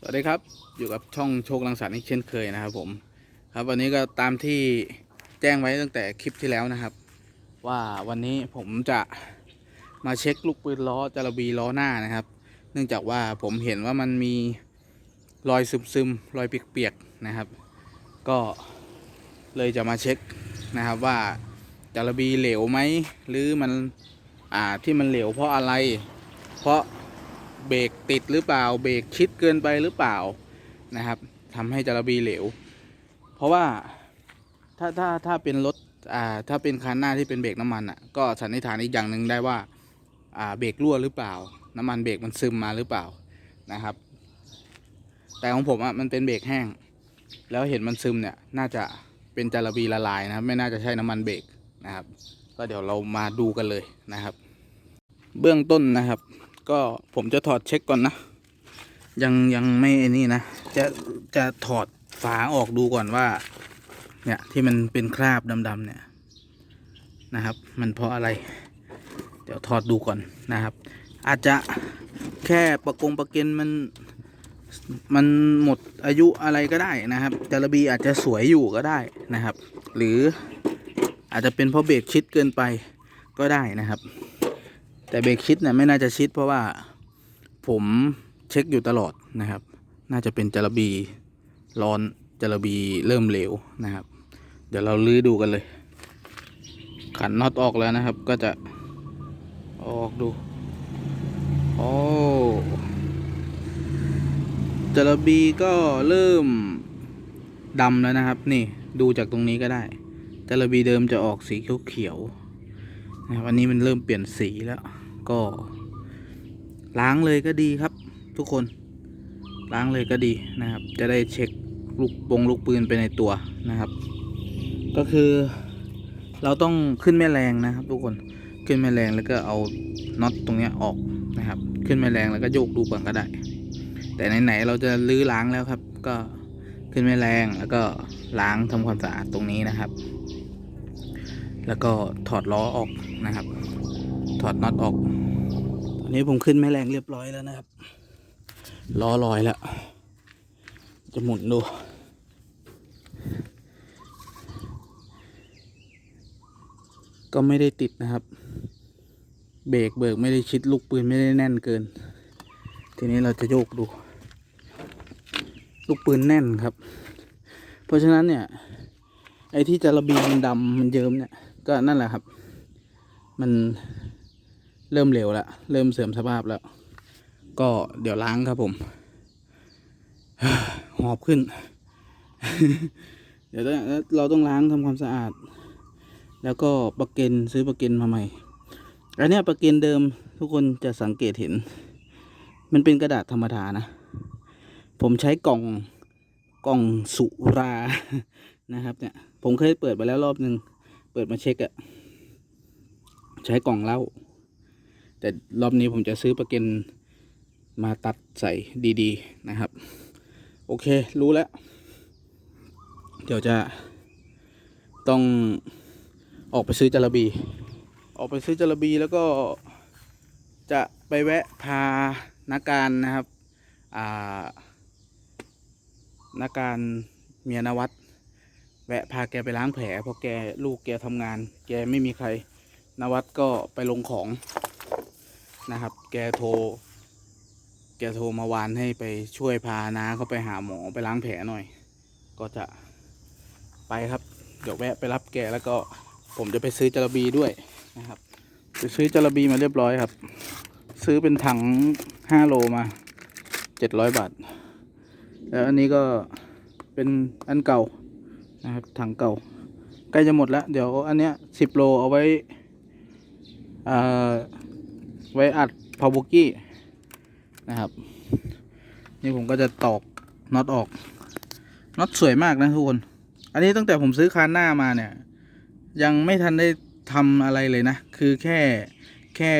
สวัสดีครับอยู่กับช่องโชคลังสรรค์อีกเช่นเคยนะครับผมครับวันนี้ก็ตามที่แจ้งไว้ตั้งแต่คลิปที่แล้วนะครับ ว่าวันนี้ผมจะมาเช็คลูกปืนล้อจารบีล้อหน้านะครับ เนื่องจากว่าผมเห็นว่ามันมีรอยซึมๆรอยเปียกๆนะครับ ก็เลยจะมาเช็คนะครับว่าจารบีเหลวไหมหรือมันอ่าที่มันเหลวเพราะอะไร เพราะ เบรกติดหรือเปล่า เบรกชิดเกินไปหรือเปล่านะครับทำให้จารบีเหลว เพราะว่าถ้าถ้าถ้าเป็นรถอ่าถ้าเป็นคันหน้าที่เป็นเบรกน้ำมันอะก็สันนิษฐานอีกอย่างหนึ่งได้ว่าอ่าเบรกรั่วหรือเปล่า น้ำมันเบรกมันซึมมาหรือเปล่านะครับ แต่ของผมอะมันเป็นเบรกแห้ง แล้วเห็นมันซึมเนี่ยน่าจะเป็นจารบีละลายนะครับไม่น่าจะใช่น้ำมันเบรกนะครับ ก็เดี๋ยวเรามาดูกันเลยนะครับ เบื้องต้นนะครับ ก็ผมจะถอดเช็คก่อนนะ ยังยังไม่ไอ้นี่นะ จะจะถอดฝาออกดูก่อนว่า เนี่ยที่มันเป็นคราบดำๆเนี่ยนะครับ มันเพราะอะไร เดี๋ยวถอดดูก่อนนะครับ อาจจะแค่ประกงประเก็นมันมันหมดอายุอะไรก็ได้นะครับจารบีอาจจะสวยอยู่ก็ได้นะครับ หรืออาจจะเป็นเพราะเบรกชิดเกินไปก็ได้นะครับ แต่เบรกชิดเนี่ยไม่น่าจะชิดเพราะว่าผมเช็คอยู่ตลอดนะครับ น่าจะเป็นจารบีร้อนจารบีเริ่มเหลวนะครับ เดี๋ยวเราลื้อดูกันเลย ขันน็อตออกแล้วนะครับ ก็จะออกดูโอ้จารบีก็เริ่มดำแล้วนะครับ นี่ดูจากตรงนี้ก็ได้จารบีเดิมจะออกสีเขียวๆนะครับอันนี้มันเริ่มเปลี่ยนสีแล้ว ก็ ล้างเลยก็ดีครับ ทุกคน ล้างเลยก็ดีนะครับ จะได้เช็คลูกปงลูกปืนไปในตัวนะครับ ก็คือเราต้องขึ้นแม่แรงนะครับ ทุกคนขึ้นแม่แรงแล้วก็เอาน็อตตรงนี้ออกนะครับ ขึ้นแม่แรงแล้วก็โยกดูก่อนก็ได้ แต่ไหนๆเราจะลื้อล้างแล้วครับ ก็ขึ้นแม่แรงแล้วก็ล้างทำความสะอาดตรงนี้นะครับ แล้วก็ถอดล้อออกนะครับ ถอดน็อตออก อันนี้ผมขึ้นแม่แรงเรียบร้อยแล้วนะครับล้อลอยแล้ว จะหมุนดู ก็ไม่ได้ติดนะครับ เบรกเบิกไม่ได้ชิดลูกปืนไม่ได้แน่นเกิน ทีนี้เราจะโยกดู ลูกปืนแน่นครับ เพราะฉะนั้นเนี่ย ไอ้ที่จะระบีมันดำมันเยิ้มเนี่ย ก็นั่นแหละครับ มัน เริ่มเหลวแล้วเริ่มเสื่อมสภาพแล้ว ก็เดี๋ยวล้างครับผมหอบขึ้น เดี๋ยวต้องเราต้องล้างทำความสะอาด แล้วก็ประเกนซื้อประเกนมาใหม่อันนี้ประเกนเดิมทุกคนจะสังเกตเห็น มันเป็นกระดาษธรรมดานะ ผมใช้กล่องกล่องสุรานะครับเนี่ยผมเคยเปิดไปแล้วรอบหนึ่งเปิดมาเช็คอะใช้กล่องเหล้า แต่รอบนี้ผมจะซื้อประเก็นมาตัดใส่ดีๆนะครับ โอเครู้แล้ว เดี๋ยวจะต้องออกไปซื้อจระบี ออกไปซื้อจระบีแล้วก็จะไปแวะพานักการนะครับนักการเมียนวัดแวะพาแกไปล้างแผลเพราะแกลูกแกทำงาน แกไม่มีใครนวัดก็ไปลงของ นะครับ แกโทร แกโทรมาวานให้ไปช่วยพาน้าเขาไปหาหมอไปล้างแผลหน่อย ก็จะไปครับ เดี๋ยวแวะไปรับแกแล้วก็ผมจะไปซื้อจระบีด้วยนะครับไปซื้อจระบีมาเรียบร้อยครับ ซื้อเป็นถังห้าโลมาเจ็ดร้อยบาท แล้วอันนี้ก็เป็นอันเก่านะครับถังเก่าใกล้จะหมดแล้ว เดี๋ยวอันเนี้ยสิบโลเอาไว้อ่า ไว้อัดพาวบุกี้นะครับ นี่ผมก็จะตอกน็อตออกน็อตสวยมากนะทุกคน อันนี้ตั้งแต่ผมซื้อคานหน้ามาเนี่ย ยังไม่ทันได้ทำอะไรเลยนะ คือแค่แค่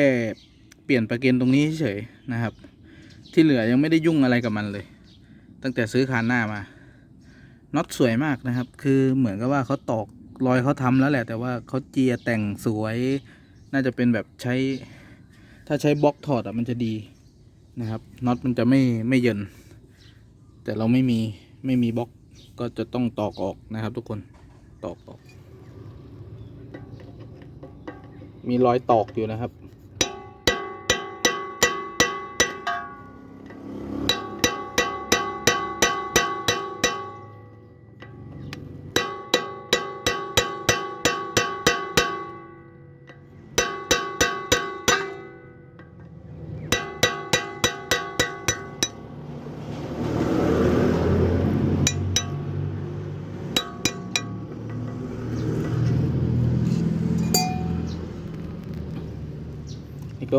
เปลี่ยนประเก็นตรงนี้เฉยนะครับ ที่เหลือยังไม่ได้ยุ่งอะไรกับมันเลย ตั้งแต่ซื้อคานหน้ามาน็อตสวยมากนะครับ คือเหมือนกับว่าเขาตอกรอยเขาทำแล้วแหละ แต่ว่าเขาเจียแต่งสวย น่าจะเป็นแบบใช้ ถ้าใช้บล็อกถอดอะมันจะดีนะครับน็อตมันจะไม่ไม่เยิน แต่เราไม่มีไม่มีบล็อกก็จะต้องตอกออกนะครับ ทุกคนตอกออก มีรอยตอกอยู่นะครับ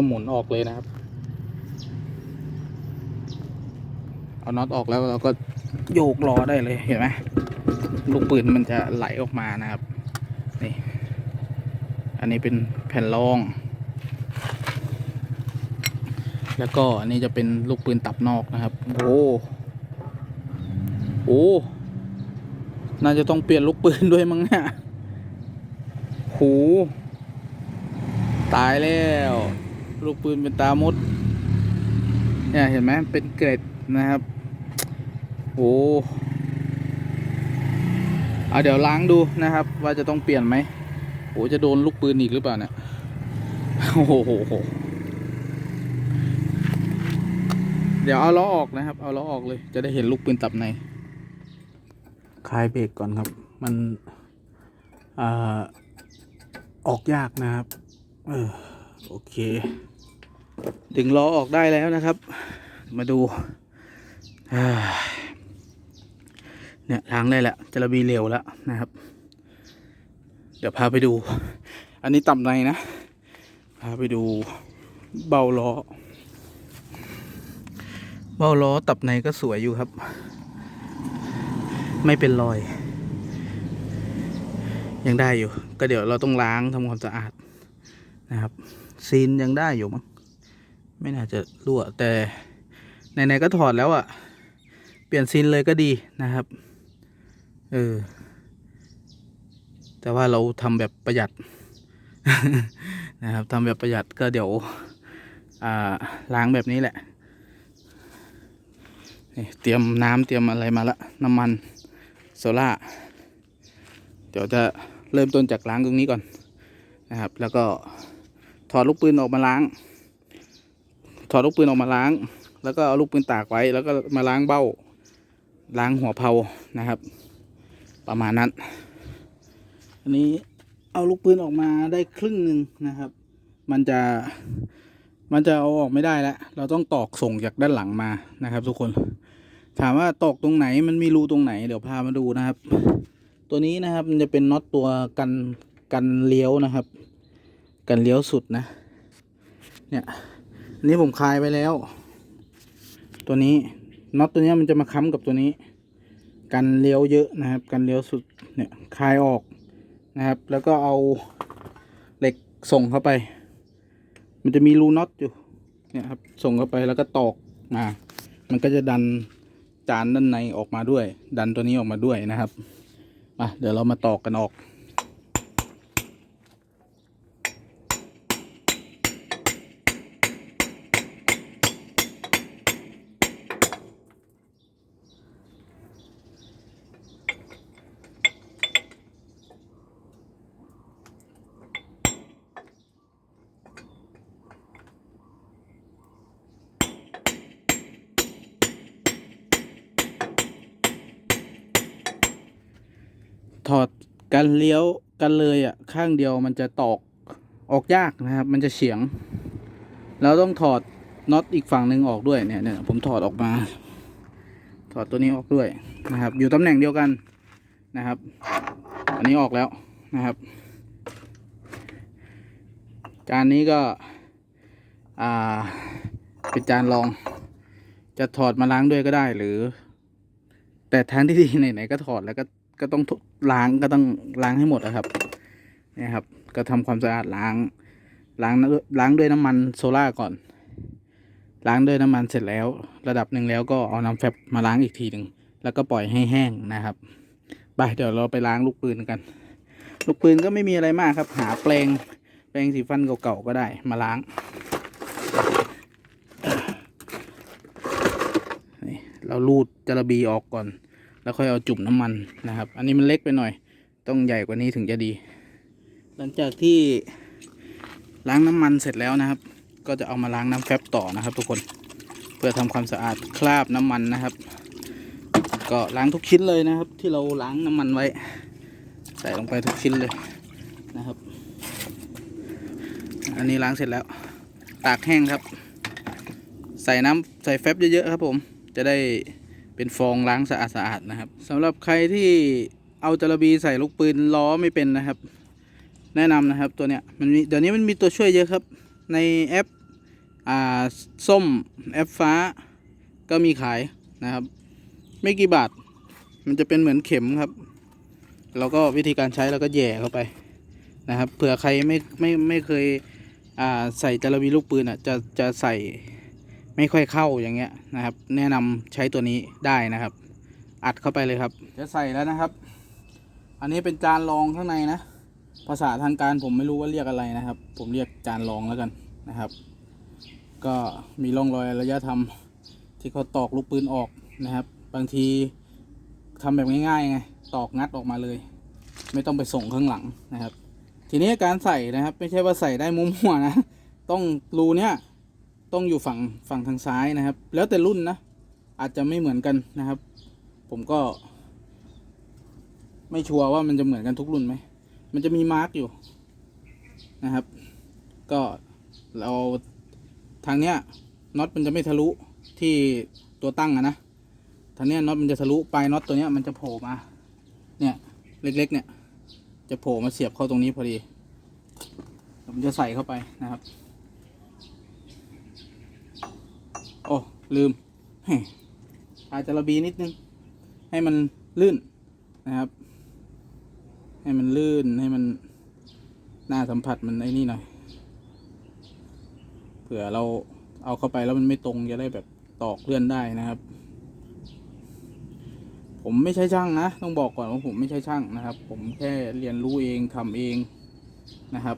หมุนออกเลยนะครับ เอาน็อตออกแล้วเราก็โยกล้อได้เลยเห็นไหมลูกปืนมันจะไหลออกมานะครับนี่อันนี้เป็นแผ่นรอง แล้วก็อันนี้จะเป็นลูกปืนตับนอกนะครับ โอ้โหน่าจะต้องเปลี่ยนลูกปืนด้วยมั้งเนี่ยโหตายแล้ว ลูกปืนเป็นตามดเนี่ยเห็นไหมเป็นเกร็ดนะครับโอ้เอาเดี๋ยวล้างดูนะครับ ว่าจะต้องเปลี่ยนไหมโอ้จะโดนลูกปืนอีกหรือเปล่าเนี่ยโอ้โหเดี๋ยวเอาล้อออกนะครับ เอาล้อออกเลย จะได้เห็นลูกปืนตับในคลายเบรกก่อนครับ มันอออกยากนะครับ เออ โอเค ดึงล้อออกได้แล้วนะครับ มาดูเนี่ยล้างได้แล้วจะระบีเร็วแล้วนะครับ เดี๋ยวพาไปดู อันนี้ต่ำในนะ พาไปดูเบาล้อ เบาล้อตับในก็สวยอยู่ครับ ไม่เป็นรอย ยังได้อยู่ ก็เดี๋ยวเราต้องล้างทำความสะอาดนะครับ ซีนยังได้อยู่มั้ง ไม่น่าจะรั่ว แต่ไหนๆก็ถอดแล้วอะ่ะ เปลี่ยนซีนเลยก็ดีนะครับ เออ แต่ว่าเราทำแบบประหยัด นะครับทำแบบประหยัดก็เดี๋ยว อ่า ล้างแบบนี้แหละนี่เตรียมน้ำเตรียมอะไรมาละ น้ำมันโซล่า เดี๋ยวจะเริ่มต้นจากล้างตรงนี้ก่อนนะครับ แล้วก็ถอดลูกปืนออกมาล้าง ถอดลูกปืนออกมาล้าง แล้วก็เอาลูกปืนตากไว้ แล้วก็มาล้างเบ้า ล้างหัวเผานะครับ ประมาณนั้น อันนี้เอาลูกปืนออกมาได้ครึ่งหนึ่งนะครับ มันจะมันจะเอาออกไม่ได้แล้ว เราต้องตอกส่งจากด้านหลังมานะครับ ทุกคน ถามว่าตอกตรงไหน มันมีรูตรงไหน เดี๋ยวพามาดูนะครับ ตัวนี้นะครับ มันจะเป็นน็อตตัวกันกันเลี้ยวนะครับ กันเลี้ยวสุดนะ เนี่ย นนี้ผมคลายไปแล้ว ตัวนี้น็อตตัวนี้มันจะมาค้ำกับตัวนี้ กันเลี้ยวเยอะนะครับ กันเลี้ยวสุดเนี่ยคลายออกนะครับ แล้วก็เอาเหล็กส่งเข้าไป มันจะมีรูน็อตอยู่เนี่ยครับส่งเข้าไปแล้วก็ตอกมามันก็จะดันจานด้านในออกมาด้วย ดันตัวนี้ออกมาด้วยนะครับมาเดี๋ยวเรามาตอกกันออก ถอดกันเลี้ยวกันเลยอะข้างเดียวมันจะตอกออกยากนะครับ มันจะเฉียงแล้วต้องถอดน็อตอีกฝั่งหนึ่งออกด้วยเนี่ยเนี่ยผมถอดออกมา ถอดตัวนี้ออกด้วยนะครับ อยู่ตำแหน่งเดียวกันนะครับ อันนี้ออกแล้วนะครับ จานนี้ก็อ่าเป็นจานรอง จะถอดมาล้างด้วยก็ได้หรือ แต่ทางที่ดีไหนๆก็ถอดแล้วก็ ก็ต้องล้างก็ต้องล้างให้หมดนะครับนี่ครับ ก็ทำความสะอาดล้างล้างด้วยล้างด้วยน้ำมันโซล่าก่อน ล้างด้วยน้ำมันเสร็จแล้ว ระดับหนึ่งแล้วก็เอาน้ำแฟบมาล้างอีกทีหนึ่งแล้วก็ปล่อยให้แห้งนะครับไปเดี๋ยวเราไปล้างลูกปืนกัน ลูกปืนก็ไม่มีอะไรมากครับ หาแปรงแปรงสีฟันเก่าๆก็ได้มาล้างเราลูดจระบีออกก่อน แล้วค่อยเอาจุ่มน้ำมันนะครับ อันนี้มันเล็กไปหน่อย ต้องใหญ่กว่านี้ถึงจะดี หลังจากที่ล้างน้ำมันเสร็จแล้วนะครับ ก็จะเอามาล้างน้ำแฟบต่อนะครับ ทุกคนเพื่อทำความสะอาดคราบน้ำมันนะครับ ก็ล้างทุกชิ้นเลยนะครับ ที่เราล้างน้ำมันไว้ ใส่ลงไปทุกชิ้นเลยนะครับ อันนี้ล้างเสร็จแล้ว ตากแห้งครับ ใส่น้ำใส่แฟบเยอะๆครับผมจะได้ เป็นฟองล้างสะอาดๆนะครับสำหรับใครที่เอาจระบีใส่ลูกปืนล้อไม่เป็นนะครับ แนะนำนะครับตัวเนี้ยมันมีเดี๋ยวนี้มันมีตัวช่วยเยอะครับ ในแอปอ่าส้มแอปฟ้าก็มีขายนะครับ ไม่กี่บาท มันจะเป็นเหมือนเข็มครับ แล้วก็วิธีการใช้เราก็แย่เข้าไปนะครับเผื่อใครไม่ไม่ไม่เคยอ่าใส่จระบีลูกปืนอะจะจะใส่ ไม่ค่อยเข้าอย่างเงี้ยนะครับ แนะนำใช้ตัวนี้ได้นะครับ อัดเข้าไปเลยครับ จะใส่แล้วนะครับ อันนี้เป็นจานรองข้างในนะ ภาษาทางการผมไม่รู้ว่าเรียกอะไรนะครับ ผมเรียกจานรองแล้วกันนะครับ ก็มีร่องรอยระยะทำที่เขาตอกลูกปืนออกนะครับ บางทีทำแบบง่ายๆไงตอกงัดออกมาเลย ไม่ต้องไปส่งข้างหลังนะครับ ทีนี้การใส่นะครับ ไม่ใช่ว่าใส่ได้มุมหัวนะ ต้องรูเนี้ย ต้องอยู่ฝั่งฝั่งทางซ้ายนะครับ แล้วแต่รุ่นนะ อาจจะไม่เหมือนกันนะครับ ผมก็ ไม่ชัวร์ว่ามันจะเหมือนกันทุกรุ่นไหม มันจะมีมาร์กอยู่นะครับ ก็เราทางเนี้ยน็อตมันจะไม่ทะลุที่ตัวตั้งอะนะทางเนี้ยน็อตมันจะทะลุปลายน็อตตัวเนี้ยมันจะโผล่มา เนี่ยเล็กๆเนี่ย จะโผล่มาเสียบเข้าตรงนี้พอดีผมจะใส่เข้าไปนะครับ โอ้ลืมอาจจะระบีนิดนึง ให้มันลื่นนะครับ ให้มันลื่นให้มันหน้าสัมผัสมันไอ้นี่หน่อยเผื่อเราเอาเข้าไปแล้วมันไม่ตรงจะได้แบบตอกเลื่อนได้นะครับ ผมไม่ใช่ช่างนะ ต้องบอกก่อนว่าผมไม่ใช่ช่างนะครับ ผมแค่เรียนรู้เองทำเองนะครับ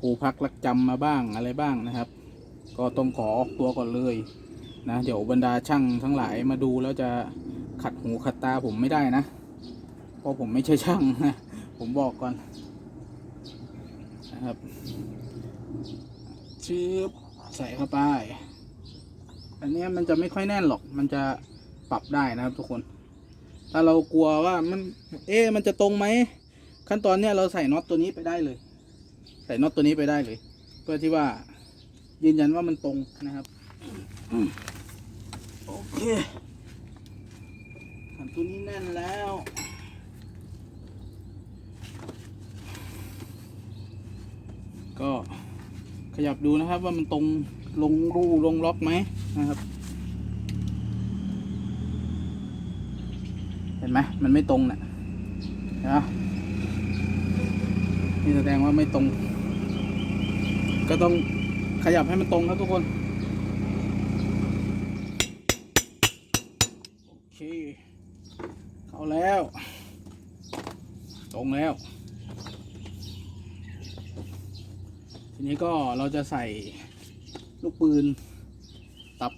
ครูพักรักจำมาบ้างอะไรบ้างนะครับ ก็ต้องขอออกตัวก่อนเลย นะเดี๋ยวบรรดาช่างทั้งหลายมาดูแล้วจะขัดหูขัดตาผมไม่ได้นะเพราะผมไม่ใช่ช่างนะผมบอกก่อนนะครับชืบใส่เข้าไป อันนี้มันจะไม่ค่อยแน่นหรอก มันจะปรับได้นะครับทุกคน ถ้าเรากลัวว่ามัน เอ๊ะมันจะตรงไหม ขั้นตอนเนี้ยเราใส่น็อตตัวนี้ไปได้เลย ใส่น็อตตัวนี้ไปได้เลย เพื่อที่ว่ายืนยันว่ามันตรงนะครับ เคขันตัวนี้แน่นแล้ว ก็ขยับดูนะครับว่ามันตรงลงรูลงล็อกไหมนะครับ เห็นไหมมันไม่ตรงนะเห็นไหมนี่แสดงว่าไม่ตรง ก็ต้องขยับให้มันตรงครับทุกคน โอเค เข้าแล้ว ตรงแล้ว ที นี้ก็เราจะใส่ลูกปืนตับ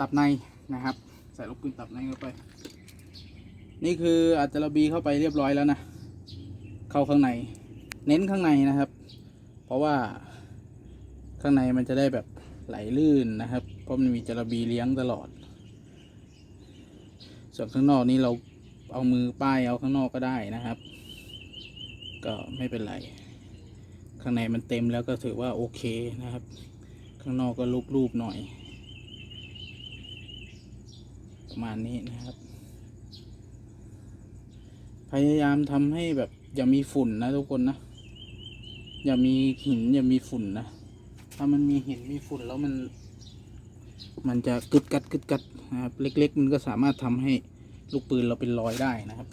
ตับในนะครับ ใส่ลูกปืนตับในเข้าไป นี่คืออัจระบีเข้าไปเรียบร้อยแล้วนะ เข้าข้างใน เน้นข้างในนะครับ เพราะว่าข้างในมันจะได้แบบไหลลื่นนะครับ เพราะมันมีจระบีเลี้ยงตลอด ส่วนข้างนอกนี้เราเอามือป้ายเอาข้างนอกก็ได้นะครับ ก็ไม่เป็นไร ข้างในมันเต็มแล้วก็ถือว่าโอเคนะครับ ข้างนอกก็รูปๆหน่อย ประมาณนี้นะครับ พยายามทำให้แบบอย่ามีฝุ่นนะทุกคนนะ อย่ามีหินอย่ามีฝุ่นนะ ถ้ามันมีหินมีฝุ่นแล้วมัน มันจะกึดกัดกึดกัดนะครับ เล็ก ๆ มันก็สามารถทำให้ลูกปืนเราเป็นรอยได้นะครับ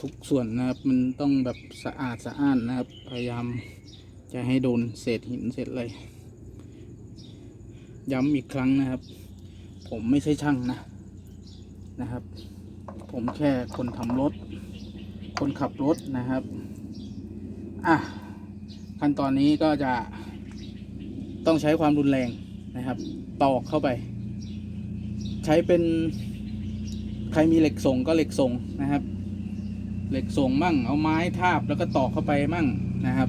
ทุกส่วนนะครับ มันต้องแบบสะอาดสะอ้านนะครับ พยายามจะให้โดนเศษหินเศษอะไร ย้ำอีกครั้งนะครับ ผมไม่ใช่ช่างนะนะครับ ผมแค่คนทำรถ คนขับรถนะครับ อะ ขั้นตอนนี้ก็จะต้องใช้ความรุนแรงนะครับ ตอกเข้าไป ใช้เป็นใครมีเหล็กส่งก็เหล็กส่งนะครับ เหล็กส่งมั่ง เอาไม้ทาบแล้วก็ตอกเข้าไปมั่งนะครับ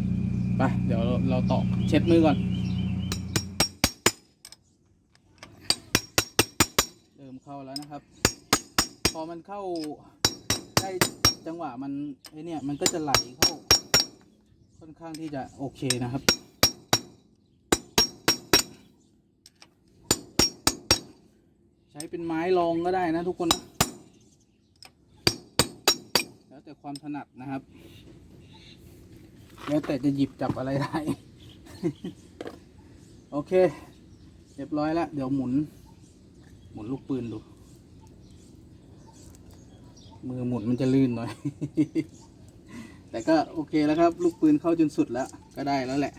ไปเดี๋ยวเราตอกเช็ดมือก่อนเริ่มเข้าแล้วนะครับ พอมันเข้าได้จังหวะมันไอเนี่ยมันก็จะไหลเข้า ค่อนข้างที่จะโอเคนะครับใช้เป็นไม้รองก็ได้นะทุกคนนะ แต่ความถนัดนะครับ แล้วแต่จะหยิบจับอะไรได้ โอเค เรียบร้อยแล้ว เดี๋ยวหมุน หมุนลูกปืนดู มือหมุนมันจะลื่นหน่อย แต่ก็โอเคแล้วครับ ลูกปืนเข้าจนสุดแล้ว ก็ได้แล้วแหละ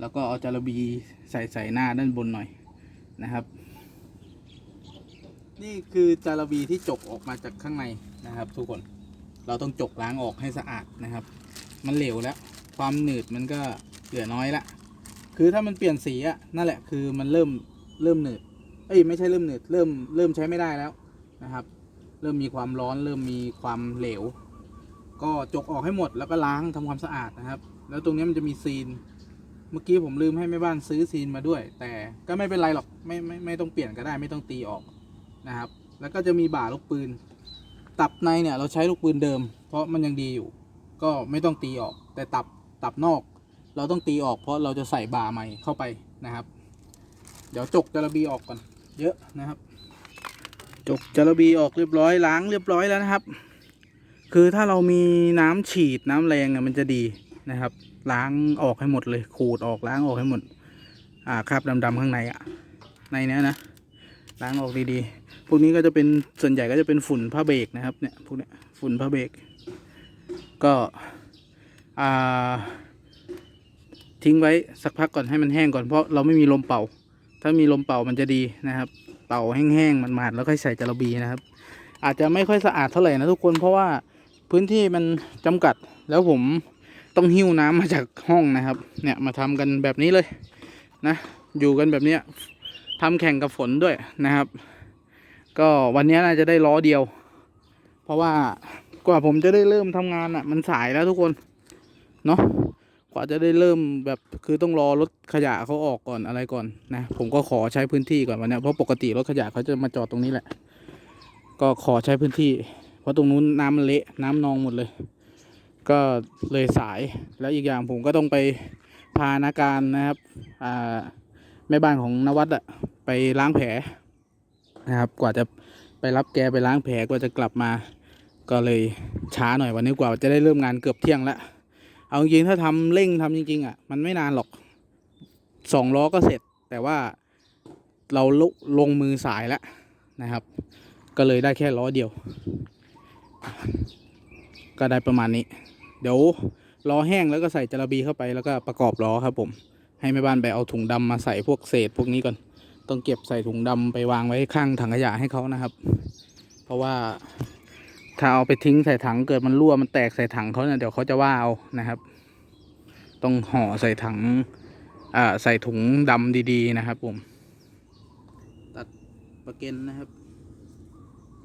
แล้วก็เอาจารบีใส่ใส่หน้าด้านบนหน่อยนะครับนี่คือจารบีที่จกออกมาจากข้างใน นะครับ ทุกคนเราต้องจกล้างออกให้สะอาดนะครับ มันเหลวแล้ว ความหนืดมันก็เหลือน้อยละคือถ้ามันเปลี่ยนสีอะนั่นแหละคือมันเริ่มเริ่มหนืดเอ้ยไม่ใช่เริ่มหนืดเริ่มเริ่มใช้ไม่ได้แล้วนะครับ เริ่มมีความร้อน เริ่มมีความเหลว ก็จกออกให้หมดแล้วก็ล้างทำความสะอาดนะครับ แล้วตรงนี้มันจะมีซีน เมื่อกี้ผมลืมให้แม่บ้านซื้อซีนมาด้วย แต่ก็ไม่เป็นไรหรอกไม่ไม่ไม่ต้องเปลี่ยนก็ได้ไม่ต้องตีออกนะครับ แล้วก็จะมีบ่าลูกปืน ตับในเนี่ยเราใช้ลูกปืนเดิม เพราะมันยังดีอยู่ ก็ไม่ต้องตีออก แต่ตับตับนอก เราต้องตีออก เพราะเราจะใส่บาใหม่เข้าไปนะครับ เดี๋ยวจกจระบีออกก่อนเยอะนะครับ จกจระบีออกเรียบร้อยล้างเรียบร้อยแล้วนะครับ คือถ้าเรามีน้ำฉีดน้ำแรงเนี่ยมันจะดีนะครับ ล้างออกให้หมดเลย ขูดออกล้างออกให้หมด อ่าคราบดำๆข้างในอะในเนี้ยนะล้างออกดีๆ พวกนี้ก็จะเป็นส่วนใหญ่ก็จะเป็นฝุ่นผ้าเบรกนะครับเนี่ยพวกเนี้ยฝุ่นผ้าเบรกก็อ่าทิ้งไว้สักพักก่อนให้มันแห้งก่อนเพราะเราไม่มีลมเป่า ถ้ามีลมเป่ามันจะดีนะครับ เป่าแห้งๆมันมาดแล้วค่อยใส่จระบีนะครับ อาจจะไม่ค่อยสะอาดเท่าไหร่นะทุกคนเพราะว่าพื้นที่มันจำกัดแล้วผมต้องหิ้วน้ำมาจากห้องนะครับ เนี่ยมาทำกันแบบนี้เลยนะ อยู่กันแบบเนี้ยทำแข่งกับฝนด้วยนะครับ ก็วันนี้น่าจะได้ล้อเดียว เพราะว่ากว่าผมจะได้เริ่มทำงานอะ มันสายแล้วทุกคน เนาะกว่าจะได้เริ่มแบบคือต้องรอรถขยะเขาออกก่อนอะไรก่อนนะผมก็ขอใช้พื้นที่ก่อนวันนี้เพราะปกติรถขยะเขาจะมาจอดตรงนี้แหละ ก็ขอใช้พื้นที่ เพราะตรงนู้นน้ำมันเละน้ำนองหมดเลย ก็เลยสายแล้วอีกอย่างผมก็ต้องไปพานาการนะครับแม่บ้านของนวัดอะไปล้างแผล นะครับ กว่าจะไปรับแกไปล้างแผลกว่าจะกลับมา ก็เลยช้าหน่อยวันนี้กว่าจะได้เริ่มงานเกือบเที่ยงแล้วเอาจริงถ้าทำเร่งทำจริง ๆอะมันไม่นานหรอกสองล้อก็เสร็จ แต่ว่าเราลลงมือสายแล้วนะครับ ก็เลยได้แค่ล้อเดียว ก็ได้ประมาณนี้ เดี๋ยวล้อแห้งแล้วก็ใส่จระบีเข้าไปแล้วก็ประกอบล้อครับผม ให้แม่บ้านไปเอาถุงดำมาใส่พวกเศษพวกนี้ก่อน ต้องเก็บใส่ถุงดำไปวางไว้ข้างถังขยะให้เขานะครับ เพราะว่าถ้าเอาไปทิ้งใส่ถังเกิดมันรั่วมันแตกใส่ถังเขาเนี่ยเดี๋ยวเขาจะว่าเอานะครับ ต้องห่อใส่ถังอ่าใส่ถุงดำดีๆนะครับ ผม ตัดประเก็นนะครับ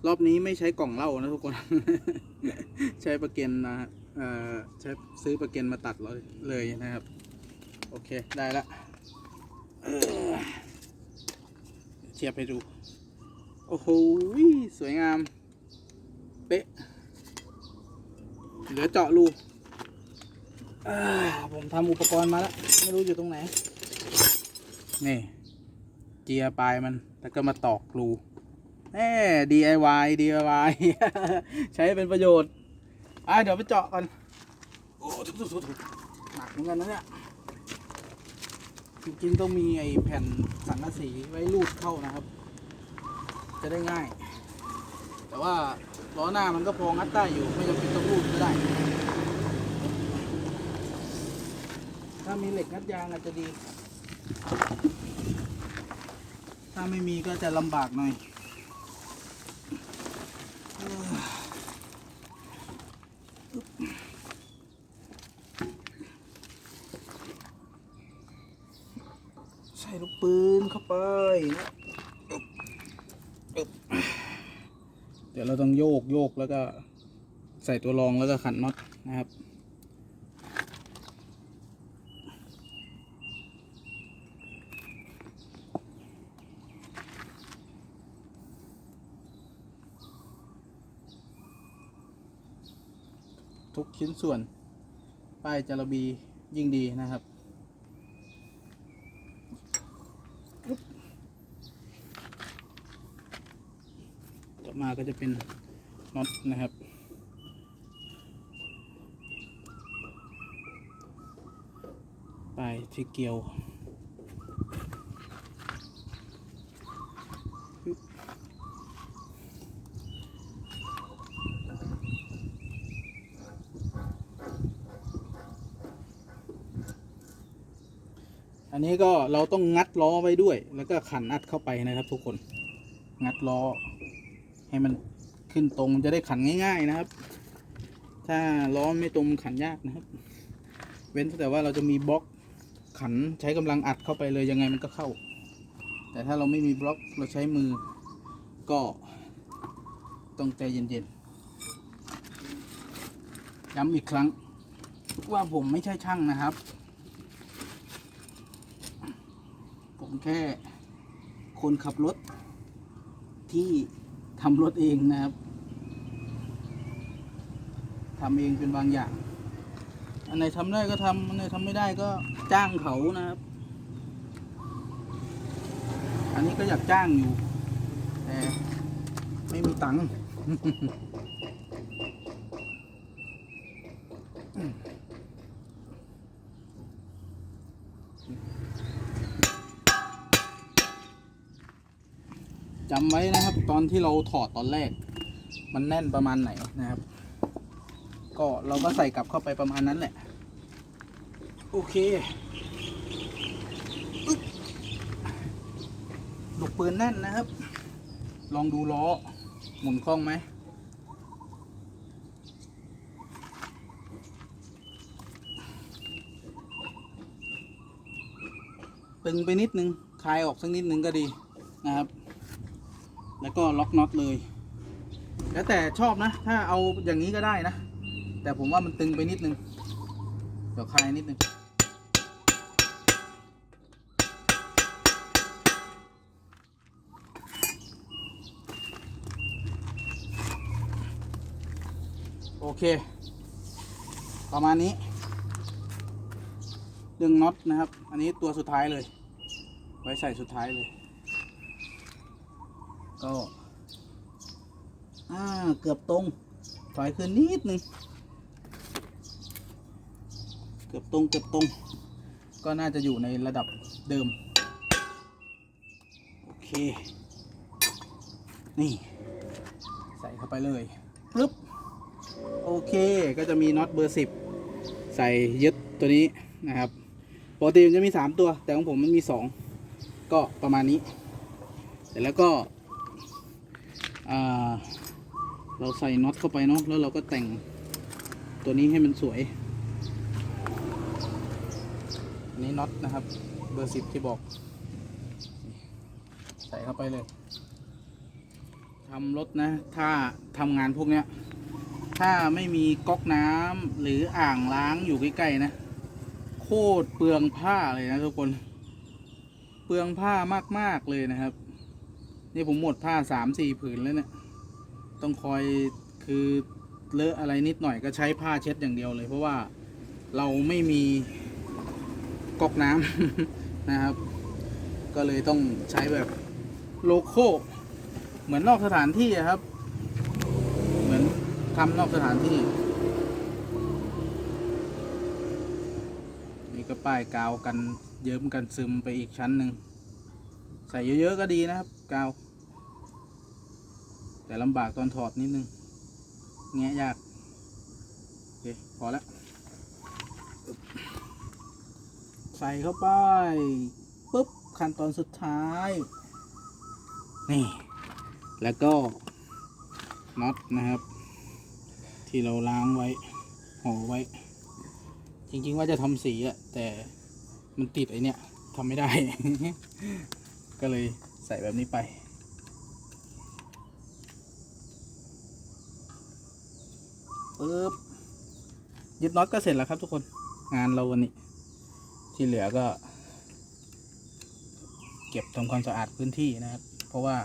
รอบนี้ไม่ใช้กล่องเหล้านะทุกคน ใช้ประเก็นนะฮะเอ่อใช้ซื้อประเก็นมาตัดเลยเลยนะครับ โอเคได้ละ ทียบให้ดู โอ้โหสวยงาม เป๊ะ เหลือเจาะรูผมทำอุปกรณ์มาแล้ว ไม่รู้อยู่ตรงไหน นี่ เจียร์ปลายมัน แล้วก็มาตอกรูแน่ DIY DIY ใช้เป็นประโยชน์อะเดี๋ยวไปเจาะกัน โอ้ทุบๆหนักเหมือนกันนะเนี่ย จริงๆต้องมีไอ้แผ่นสังกะสีไว้รูดเข้านะครับ จะได้ง่าย แต่ว่าล้อหน้ามันก็พองัดได้อยู่ไม่จำเป็นต้องรูดก็ได้ ถ้ามีเหล็กงัดยางอาจจะดี ถ้าไม่มีก็จะลำบากหน่อยใส่ ส่ลูกปืนเข้า ไปนะเดี๋ยวเราต้องโยกโยกแล้วก็ใส่ตัวรองแล้วก็ขันน็อตนะครับ ทุกชิ้นส่วน ป้ายจารบียิ่งดีนะครับ ต่อมา ก็จะเป็นน็อตนะครับ ปลายที่เกี่ยวอันนี้ก็เราต้องงัดล้อไว้ด้วย แล้วก็ขันอัดเข้าไปนะครับทุกคน งัดล้อ ให้มันขึ้นตรงจะได้ขันง่าย ๆนะครับ ถ้าล้อไม่ตรงขันยากนะครับ เว้นแต่ว่าเราจะมีบล็อกขันใช้กำลังอัดเข้าไปเลยยังไงมันก็เข้า แต่ถ้าเราไม่มีบล็อกเราใช้มือก็ต้องใจเย็นๆ ย้ำอีกครั้ง ว่าผมไม่ใช่ช่างนะครับ ผมแค่คนขับรถที่ ทำรถเองนะครับทำเองเป็นบางอย่าง อันไหนทำได้ก็ทำอันไหนทำไม่ได้ก็จ้างเขานะครับ อันนี้ก็อยากจ้างอยู่ แต่ไม่มีตังค์ จำไว้นะครับ ตอนที่เราถอดตอนแรก มันแน่นประมาณไหนนะครับ ก็เราก็ใส่กลับเข้าไปประมาณนั้นแหละ โอเคอึ๊บลูกปืนแน่นนะครับ ลองดูล้อ หมุนคล่องไหมตึงไปนิดนึงคลายออกสักนิดนึงก็ดีนะครับ แล้วก็ล็อกน็อตเลย แล้วแต่ชอบนะ ถ้าเอาอย่างนี้ก็ได้นะ แต่ผมว่ามันตึงไปนิดนึง เดี๋ยวคลายนิดนึง โอเค ประมาณนี้ ดึงน็อตนะครับ อันนี้ตัวสุดท้ายเลย ไว้ใส่สุดท้ายเลย ก็ อ่า เกือบตรงถอยขึ้นนิดนึง เกือบตรง เกือบตรง ก็น่าจะอยู่ในระดับเดิม โอเค นี่ ใส่เข้าไปเลยปึ๊บ โอเค ก็จะมีน็อตเบอร์สิบใส่ยึดตัวนี้นะครับ ปกติมันจะมีสามตัว แต่ของผมมันมีสองก็ประมาณนี้ เสร็จแล้วก็ เราใส่น็อตเข้าไปเนาะแล้วเราก็แต่งตัวนี้ให้มันสวยอันนี้น็อตนะครับ เบอร์สิบที่บอก ใส่เข้าไปเลยทำรถนะ ถ้าทำงานพวกเนี้ย ถ้าไม่มีก๊อกน้ำหรืออ่างล้างอยู่ใกล้ๆนะ โคตรเปลืองผ้าเลยนะทุกคน เปลืองผ้ามากๆเลยนะครับ นี่ผมหมดผ้าสามสี่ผืนแล้วเนี่ย ต้องคอยคือเลอะอะไรนิดหน่อยก็ใช้ผ้าเช็ดอย่างเดียวเลย เพราะว่าเราไม่มีก๊อกน้ำ นะครับ ก็เลยต้องใช้แบบโลโก้เหมือนนอกสถานที่ครับ เหมือนทำนอกสถานที่ นี่ก็ป้ายกาวกันเยิ้มกันซึมไปอีกชั้นหนึ่งใส่เยอะ ๆ ก็ดีนะครับ กาว แต่ลำบากตอนถอดนิดนึง แงะยาก โอเค พอแล้วใส่เข้าไปปุ๊บ ขั้นตอนสุดท้าย นี่ แล้วก็น็อตนะครับ ที่เราล้างไว้ห่อไว้ จริง ๆ ว่าจะทำสีอะแต่มันติดไอเนี้ยทำไม่ได้ ก็เลยใส่แบบนี้ไป ปึ๊บยึดน็อตก็เสร็จแล้วครับทุกคนงานเราวันนี้ ที่เหลือก็ เก็บทำความสะอาดพื้นที่นะครับ เพราะว่า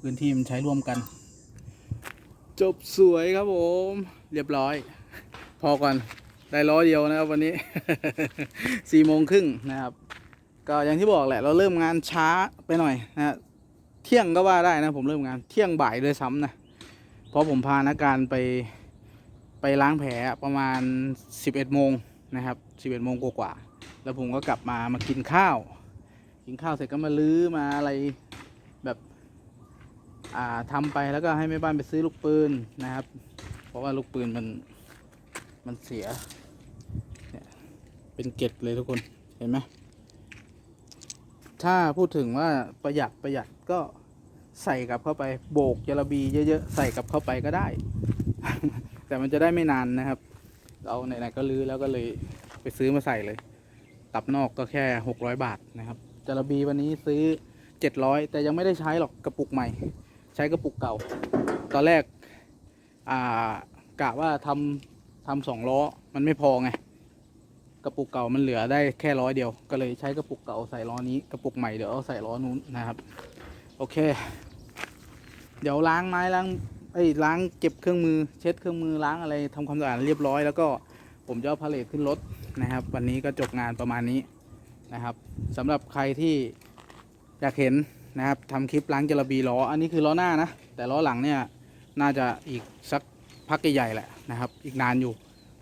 พื้นที่มันใช้ร่วมกัน จบสวยครับผม เรียบร้อย พอก่อนได้ล้อเดียวนะครับวันนี้สี่โมงครึ่งนะครับ ก็อย่างที่บอกแหละเราเริ่มงานช้าไปหน่อยนะเที่ยงก็ว่าได้นะผมเริ่มงานเที่ยงบ่ายด้วยซ้ำนะเพราะผมพานักการไป ไปล้างแผลประมาณ 11โมงนะครับ11โมงกว่าๆแล้วผมก็กลับมามากินข้าว กินข้าวเสร็จก็มาลื้อมาอะไรแบบอ่าทำไปแล้วก็ให้แม่บ้านไปซื้อลูกปืนนะครับ เพราะว่าลูกปืนมันมันเสียเนี่ยเป็นเกล็ดเลยทุกคนเห็นไหมถ้าพูดถึงว่าประหยัดประหยัดก็ใส่กลับเข้าไปโบกยาลบีเยอะๆใส่กลับเข้าไปก็ได้ แต่มันจะได้ไม่นานนะครับ เราไหนๆก็ลื้อแล้วก็เลยไปซื้อมาใส่เลย ตับนอกก็แค่หกร้อยบาทนะครับจระบีวันนี้ซื้อเจ็ดร้อยแต่ยังไม่ได้ใช้หรอกกระปุกใหม่ ใช้กระปุกเก่า ตอนแรกอ่ากะว่าทำทำสองล้อมันไม่พอไงกระปุกเก่ามันเหลือได้แค่ร้อยเดียว ก็เลยใช้กระปุกเก่าใส่ล้อนี้กระปุกใหม่เดี๋ยวเอาใส่ล้อนู้นนะครับ โอเค เดี๋ยวล้างไม้ล้าง ไอ้ล้างเก็บเครื่องมือเช็ดเครื่องมือล้างอะไรทำความสะอาดเรียบร้อยแล้วก็ผมจะเอาพาเลทขึ้นรถนะครับ วันนี้ก็จบงานประมาณนี้นะครับสำหรับใครที่อยากเห็นนะครับทำคลิปล้างจระบีล้ออันนี้คือล้อหน้านะ แต่ล้อหลังเนี่ยน่าจะอีกสักพักใหญ่ๆแหละนะครับ อีกนานอยู่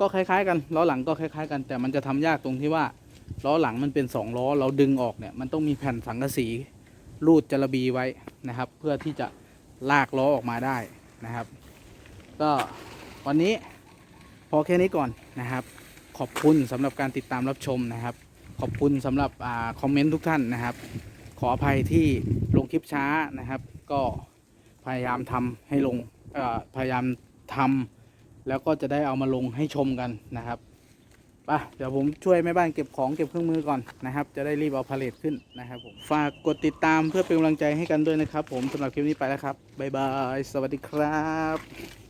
ก็คล้ายๆ กันล้อหลังก็คล้ายๆ กัน แต่มันจะทำยากตรงที่ว่าล้อหลังมันเป็นสองล้อเราดึงออกเนี่ยมันต้องมีแผ่นสังกะสีรูดจระบีไว้นะครับ เพื่อที่จะลากล้อออกมาได้ นะครับ ก็วันนี้พอแค่นี้ก่อนนะครับ ขอบคุณสำหรับการติดตามรับชมนะครับ ขอบคุณสำหรับอคอมเมนต์ทุกท่านนะครับ ขออภัยที่ลงคลิปช้านะครับ ก็พยายามทำให้ลงพยายามทำแล้วก็จะได้เอามาลงให้ชมกันนะครับ ไปเดี๋ยวผมช่วยแม่บ้านเก็บของเก็บเครื่องมือก่อนนะครับ จะได้รีบเอาพาเลทขึ้นนะครับผมฝากกดติดตามเพื่อเป็นกำลังใจให้กันด้วยนะครับ ผมสำหรับคลิปนี้ไปแล้วครับบ๊ายบายสวัสดีครับ